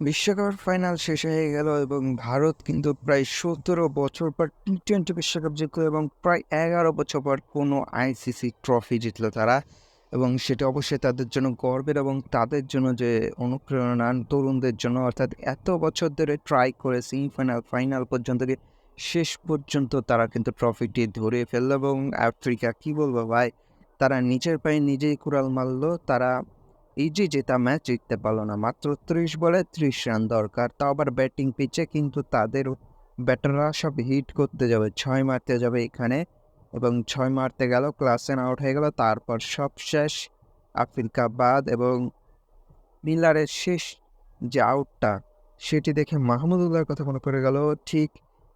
বিশ্বকাপের ফাইনাল শেষ হয়ে গেল এবং ভারত কিন্তু প্রায় সতেরো বছর পর টি টোয়েন্টি বিশ্বকাপ জিতলো এবং প্রায় এগারো বছর পর কোনো আইসিসি ট্রফি জিতলো তারা। এবং সেটা অবশ্যই তাদের জন্য গর্বের এবং তাদের জন্য যে অনুপ্রেরণা তরুণদের জন্য, অর্থাৎ এত বছর ধরে ট্রাই করে সেমিফাইনাল ফাইনাল পর্যন্ত শেষ পর্যন্ত তারা কিন্তু ট্রফিটি ধরে ফেলল এবং আফ্রিকা কী বলব ভাই? তারা নিজের পায়ে নিজেই কুড়াল মারলো, তারা যে জেতা ম্যাচ জিততে পারল না, মাত্র ত্রিশ বলে ত্রিশ রান দরকার। তাও আবার ব্যাটিং পিচে কিন্তু তাদের ব্যাটাররা সব হিট করতে যাবে, ছয় মারতে যাবে এখানে। এবং ছয় মারতে গেল ক্লাসেন আউট হয়ে গেল, তারপর সব শেষ। আফ্রিকা বাদ এবং মিলারের শেষ যে আউটটা সেটি দেখে মাহমুদুল্লাহর কথা মনে পড়ে গেল। ঠিক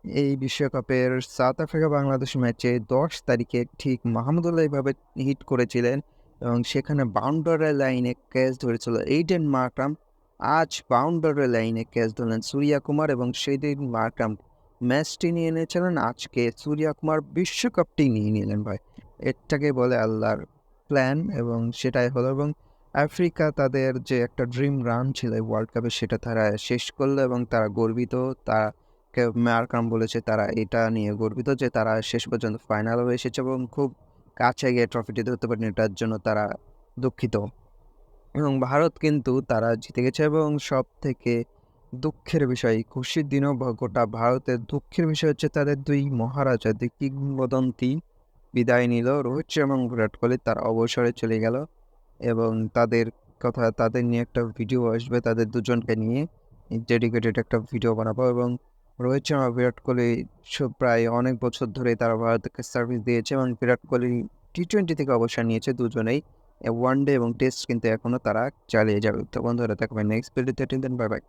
এই বিশ্বকাপের সাউথ আফ্রিকা বাংলাদেশ ম্যাচে দশ তারিখে ঠিক মাহমুদুল্লাহ এইভাবে হিট করেছিলেন। এবং সেখানে বাউন্ডারি লাইনে ক্যাচ ধরেছিল এইডেন মার্করাম আজ বাউন্ডারি লাইনে ক্যাচ ধরলেন সূর্যা কুমার এবং সেদিন মার্করাম ম্যাচটি নিয়ে এনেছিলেন আজকে সূর্যা কুমার বিশ্বকাপটি নিয়ে নিলেন ভাই। এটাকে বলে আল্লাহর প্ল্যান এবং সেটাই হলো এবং আফ্রিকা তাদের যে একটা ড্রিম রান ছিল ওয়ার্ল্ড কাপে সেটা তারা শেষ করল এবং তারা গর্বিত। তারা মার্করাম বলেছে তারা এটা নিয়ে গর্বিত যে তারা শেষ পর্যন্ত ফাইনালও এসেছে এবং খুব কাছে গিয়ে ট্রফিটি ধরতে পারেনি এটার জন্য তারা দুঃখিত। এবং ভারত কিন্তু তারা জিতে গেছে এবং সব থেকে দুঃখের বিষয়, খুশির দিনও গোটা ভারতের দুঃখের বিষয় হচ্ছে তাদের দুই মহারাজা, দুই কিংবদন্তি বিদায় নিল। রোহিত শর্মা এবং বিরাট কোহলি, তার অবসরে চলে গেল এবং তাদের কথা, তাদের নিয়ে একটা ভিডিও আসবে, তাদের দুজনকে নিয়ে ডেডিকেটেড একটা ভিডিও বানাবো এবং রোহিত শর্মা বিরাট কোহলি প্রায় অনেক বছর ধরে তারা ভারতকে সার্ভিস দিয়েছে এবং বিরাট কোহলি টি টোয়েন্টি থেকে অবসর নিয়েছে দুজনেই। ওয়ান ডে এবং টেস্ট কিন্তু এখনও তারা চালিয়ে যাবে। তো বন্ধুরা দেখবেন নেক্সট ভিডিওতে বাই বাই